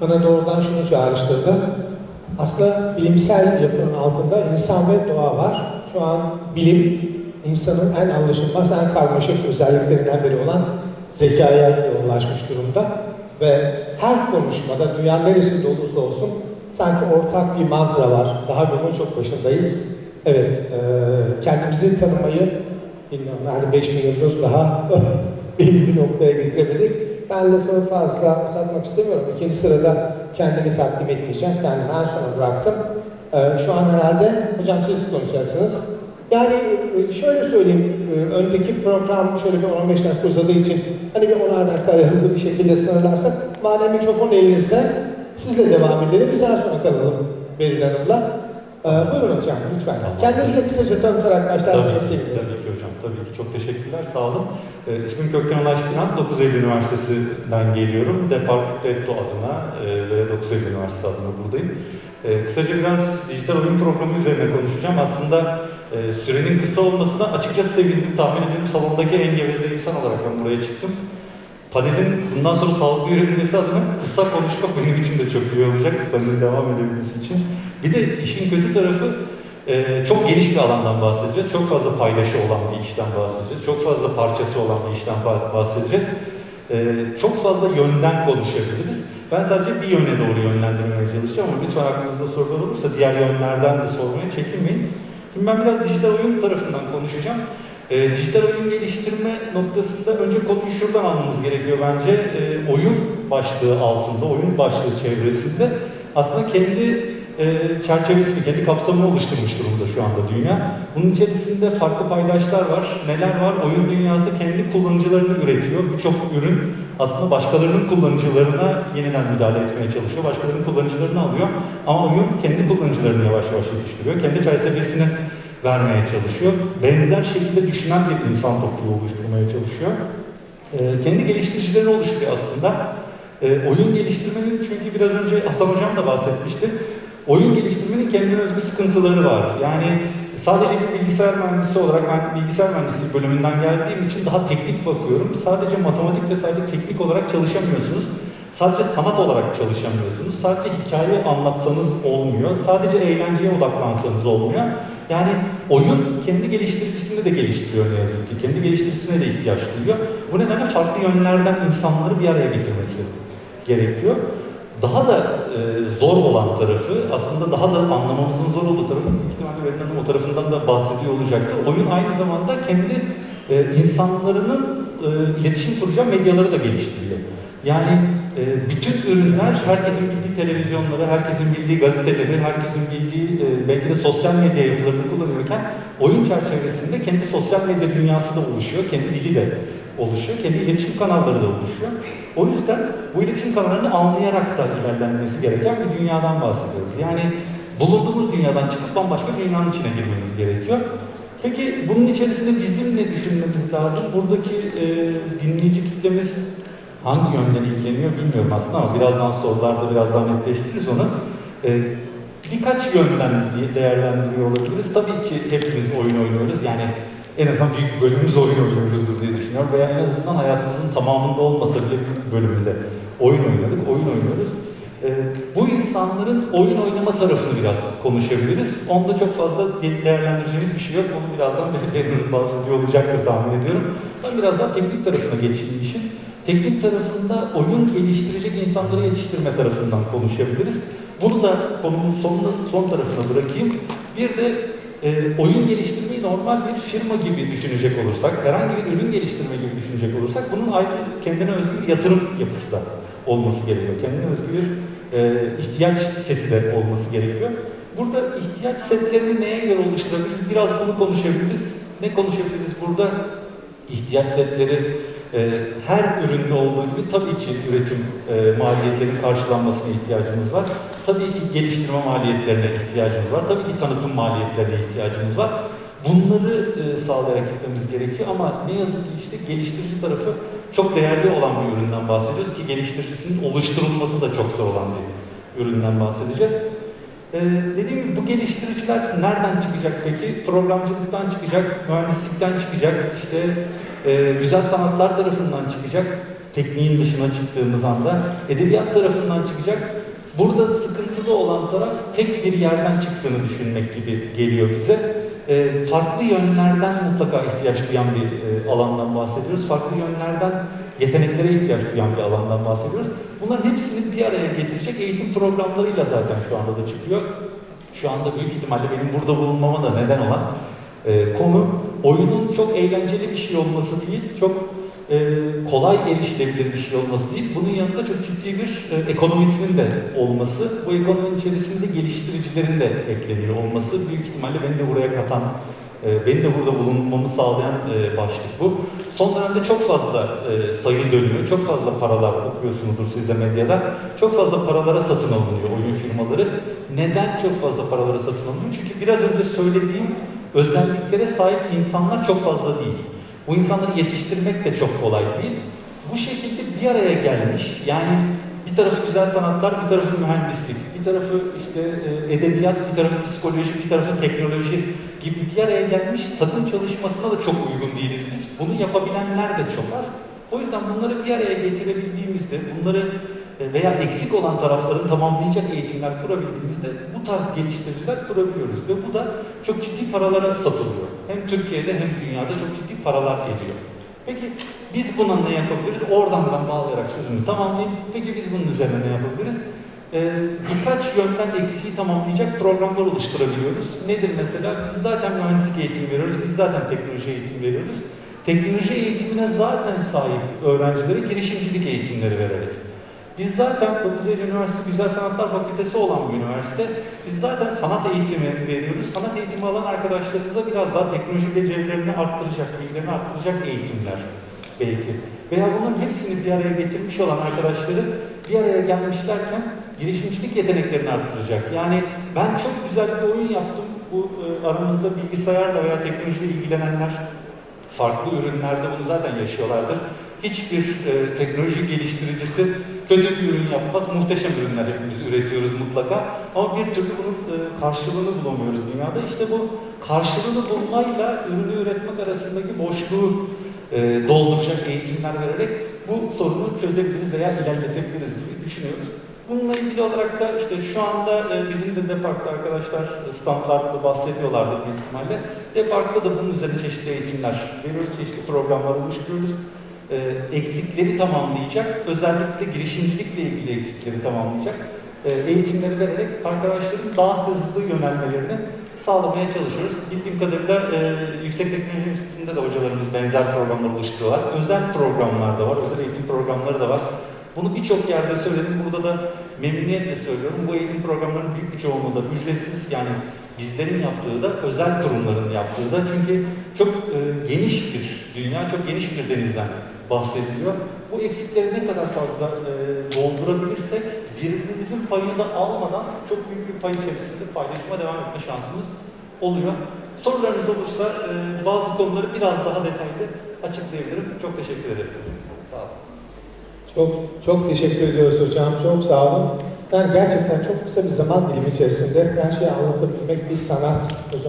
bana doğrudan şunu çağrıştırdı. Aslında bilimsel yapının altında insan ve doğa var. Şu an bilim, insanın en anlaşılmaz, en karmaşık özelliklerinden biri olan zekaya yoğunlaşmış durumda. Ve her konuşmada, dünyanın neresinde olursa olsun sanki ortak bir mantra var. Daha yolun çok başındayız. Evet, e, kendimizi tanımayı, bilmiyorum yani 5000 yıldır daha belli bir noktaya getiremedik. Ben lafı fazla uzatmak istemiyorum. İkinci sırada kendimi takdim etmeyeceğim. Kendimi en sona bıraktım. Ee, şu an herhalde hocam siz konuşacaksınız. Yani e, şöyle söyleyeyim, e, öndeki program şöyle bir 15 dakika uzadığı için hani bir 10 dakikaya hızlı bir şekilde sınırlarsak madem mikrofon elinizde sizle devam edelim. Biz en sona kalalım Beril Hanım'la. Ee, buyurun hocam lütfen. Kendinizi kısaca tanıtarak başlarsanız sevinirim. tabii ki hocam, tabii ki. Çok teşekkürler, sağ olun. Ee, ismim Kökten Ulaş Binan, 9 Eylül Üniversitesi'nden geliyorum. Departamento adına e, ve 9 Eylül Üniversitesi adına buradayım. E, kısaca biraz dijital oyun programı üzerine konuşacağım. Aslında e, sürenin kısa olmasına açıkçası sevindim. Tahmin ediyorum salondaki en geveze insan olarak ben buraya çıktım. Panelin bundan sonra sağlıklı yürütülmesi adına kısa konuşmak benim için de çok iyi olacak. Panelin devam edebilmesi için. Bir de işin kötü tarafı e, çok geniş bir alandan bahsedeceğiz. Çok fazla paylaşı olan bir işten bahsedeceğiz. Çok fazla parçası olan bir işten bah- bahsedeceğiz. E, çok fazla yönden konuşabiliriz. Ben sadece bir yöne doğru yönlendirmeye çalışacağım ama lütfen aklınızda sorular olursa diğer yönlerden de sormaya çekinmeyin. Şimdi ben biraz dijital oyun tarafından konuşacağım. E, dijital oyun geliştirme noktasında önce konuyu şuradan almamız gerekiyor bence. E, oyun başlığı altında, oyun başlığı çevresinde aslında kendi çerçevesini, kendi kapsamını oluşturmuş durumda şu anda dünya. Bunun içerisinde farklı paydaşlar var. Neler var? Oyun dünyası kendi kullanıcılarını üretiyor. Birçok ürün aslında başkalarının kullanıcılarına yeniden müdahale etmeye çalışıyor. Başkalarının kullanıcılarını alıyor. Ama oyun kendi kullanıcılarını yavaş yavaş yetiştiriyor. Kendi felsefesini vermeye çalışıyor. Benzer şekilde düşünen bir insan topluluğu oluşturmaya çalışıyor. E, kendi geliştiricilerini oluşturuyor aslında. E, oyun geliştirmenin çünkü biraz önce Hasan Hocam da bahsetmişti. Oyun geliştirmenin kendine özgü sıkıntıları var. Yani sadece bir bilgisayar mühendisi olarak ben bilgisayar mühendisliği bölümünden geldiğim için daha teknik bakıyorum. Sadece matematik ve sadece teknik olarak çalışamıyorsunuz. Sadece sanat olarak çalışamıyorsunuz. Sadece hikaye anlatsanız olmuyor. Sadece eğlenceye odaklansanız olmuyor. Yani oyun kendi geliştiricisini de geliştiriyor ne yazık ki. Kendi geliştiricisine de ihtiyaç duyuyor. Bu nedenle farklı yönlerden insanları bir araya getirmesi gerekiyor. Daha da e, zor olan tarafı, aslında daha da anlamamızın zor olduğu tarafı, ihtimalle öğretmenim o tarafından da bahsediyor olacaktır. Oyun aynı zamanda kendi e, insanlarının e, iletişim kuracağı medyaları da geliştiriyor. Yani e, bütün ürünler, herkesin bildiği televizyonları, herkesin bildiği gazeteleri, herkesin bildiği e, belki de sosyal medya yapılarını kullanırken oyun çerçevesinde kendi sosyal medya dünyası da oluşuyor, kendi dili de oluşuyor, kendi iletişim kanalları da oluşuyor. O yüzden bu iletişim kanallarını anlayarak da ilerlenmesi gereken bir dünyadan bahsediyoruz. Yani bulunduğumuz dünyadan çıkıp bambaşka bir dünyanın içine girmemiz gerekiyor. Peki bunun içerisinde bizim ne düşünmemiz lazım? Buradaki e, dinleyici kitlemiz hangi yönden ilgileniyor bilmiyorum aslında ama birazdan sorularda biraz daha netleştiririz onu. E, birkaç yönden değerlendiriyor olabiliriz. Tabii ki hepimiz oyun oynuyoruz. Yani en azından büyük bir bölümümüz oyun oynuyoruzdur diye düşünüyorum. Veya en azından hayatımızın tamamında olmasa bile bölümünde oyun oynadık, oyun oynuyoruz. Ee, bu insanların oyun oynama tarafını biraz konuşabiliriz. Onda çok fazla değerlendireceğimiz bir şey yok. Onu birazdan Beril'in bahsediyor olacaktır tahmin ediyorum. Ben biraz daha teknik tarafına geçeyim işin. Teknik tarafında oyun geliştirecek insanları yetiştirme tarafından konuşabiliriz. Bunu da konunun sonuna, son tarafına bırakayım. Bir de e, oyun geliştirmeyi normal bir firma gibi düşünecek olursak, herhangi bir ürün geliştirme gibi düşünecek olursak bunun ayrı kendine özgü bir yatırım yapısı da olması gerekiyor. Kendine özgü bir e, ihtiyaç seti de olması gerekiyor. Burada ihtiyaç setlerini neye göre oluşturabiliriz? Biraz bunu konuşabiliriz. Ne konuşabiliriz burada? İhtiyaç setleri e, her üründe olduğu gibi tabii ki üretim e, maliyetlerinin karşılanmasına ihtiyacımız var. Tabii ki geliştirme maliyetlerine ihtiyacımız var. Tabii ki tanıtım maliyetlerine ihtiyacımız var. Bunları e, sağlayarak gitmemiz gerekiyor ama ne yazık ki işte geliştirici tarafı çok değerli olan bir üründen bahsediyoruz ki geliştiricisinin oluşturulması da çok zor olan bir üründen bahsedeceğiz. Ee, dediğim gibi bu geliştiriciler nereden çıkacak peki? Programcılıktan çıkacak, mühendislikten çıkacak, işte e, güzel sanatlar tarafından çıkacak. tekniğin dışına çıktığımız anda edebiyat tarafından çıkacak. Burada sıkıntılı olan taraf tek bir yerden çıktığını düşünmek gibi geliyor bize. Ee, farklı yönlerden mutlaka ihtiyaç duyan bir e, alandan bahsediyoruz. Farklı yönlerden yeteneklere ihtiyaç duyan bir alandan bahsediyoruz. Bunların hepsini bir araya getirecek eğitim programlarıyla zaten şu anda da çıkıyor. Şu anda büyük ihtimalle benim burada bulunmama da neden olan e, konu oyunun çok eğlenceli bir şey olması değil, çok e, kolay erişilebilir bir şey olması değil. Bunun yanında çok ciddi bir e, ekonomisinin de olması, bu ekonominin içerisinde geliştiricilerin de ekleniyor olması büyük ihtimalle beni de buraya katan, e, beni de burada bulunmamı sağlayan e, başlık bu. Son dönemde çok fazla e, sayı dönüyor, çok fazla paralar okuyorsunuzdur siz de medyada. Çok fazla paralara satın alınıyor oyun firmaları. Neden çok fazla paralara satın alınıyor? Çünkü biraz önce söylediğim özelliklere sahip insanlar çok fazla değil. Bu insanları yetiştirmek de çok kolay değil. Bu şekilde bir araya gelmiş, yani bir tarafı güzel sanatlar, bir tarafı mühendislik, bir tarafı işte e, edebiyat, bir tarafı psikoloji, bir tarafı teknoloji gibi bir araya gelmiş takım çalışmasına da çok uygun değiliz biz. Bunu yapabilenler de çok az. O yüzden bunları bir araya getirebildiğimizde, bunları e, veya eksik olan tarafların tamamlayacak eğitimler kurabildiğimizde bu tarz geliştiriciler kurabiliyoruz. Ve bu da çok ciddi paralara satılıyor. Hem Türkiye'de hem dünyada çok ciddi paralar ediyor. Peki biz buna ne yapabiliriz? Oradan ben bağlayarak sözümü tamamlayayım. Peki biz bunun üzerine ne yapabiliriz? Ee, birkaç yönden eksiği tamamlayacak programlar oluşturabiliyoruz. Nedir mesela? Biz zaten mühendislik eğitimi veriyoruz, biz zaten teknoloji eğitimi veriyoruz. Teknoloji eğitimine zaten sahip öğrencilere girişimcilik eğitimleri. Biz zaten 9 Eylül Üniversitesi Güzel Sanatlar Fakültesi olan bir üniversite. Biz zaten sanat eğitimi veriyoruz. Sanat eğitimi alan arkadaşlarımıza biraz daha teknoloji becerilerini arttıracak, bilgilerini arttıracak eğitimler belki. Veya bunların hepsini bir araya getirmiş olan arkadaşları bir araya gelmişlerken girişimcilik yeteneklerini arttıracak. Yani ben çok güzel bir oyun yaptım. Bu e, aramızda bilgisayarla veya teknolojiyle ilgilenenler farklı ürünlerde bunu zaten yaşıyorlardır. Hiçbir e, teknoloji geliştiricisi kötü bir ürün yapmaz. Muhteşem ürünler hepimiz üretiyoruz mutlaka. Ama bir türlü bunun e, karşılığını bulamıyoruz dünyada. İşte bu karşılığını bulmayla ürünü üretmek arasındaki boşluğu e, dolduracak eğitimler vererek bu sorunu çözebiliriz veya ilerletebiliriz diye düşünüyoruz. Bununla ilgili olarak da işte şu anda e, bizim de Depark'ta arkadaşlar standlarda bahsediyorlardı büyük ihtimalle. Depark'ta da bunun üzerine çeşitli eğitimler veriyoruz, çeşitli programlar oluşturuyoruz. E, eksikleri tamamlayacak, özellikle girişimcilikle ilgili eksikleri tamamlayacak e, eğitimleri vererek arkadaşların daha hızlı yönelmelerini sağlamaya çalışıyoruz. Bildiğim kadarıyla e, Yüksek Teknoloji Enstitüsü'nde de hocalarımız benzer programlar oluşturuyorlar. Özel programlar da var, özel eğitim programları da var. Bunu birçok yerde söyledim, burada da memnuniyetle söylüyorum. Bu eğitim programlarının büyük bir çoğunluğu da ücretsiz, yani bizlerin yaptığı da, özel kurumların yaptığı da. Çünkü çok e, geniş bir dünya, çok geniş bir denizden bahsediliyor. Bu eksikleri ne kadar fazla e, doldurabilirsek, birbirimizin payını da almadan çok büyük bir pay içerisinde paylaşıma devam etme şansımız oluyor. Sorularınız olursa e, bazı konuları biraz daha detaylı açıklayabilirim. Çok teşekkür ederim. Sağ olun. Çok çok teşekkür ediyoruz hocam. Çok sağ olun. Yani gerçekten çok kısa bir zaman dilimi içerisinde her şeyi anlatabilmek bir sanat hocam.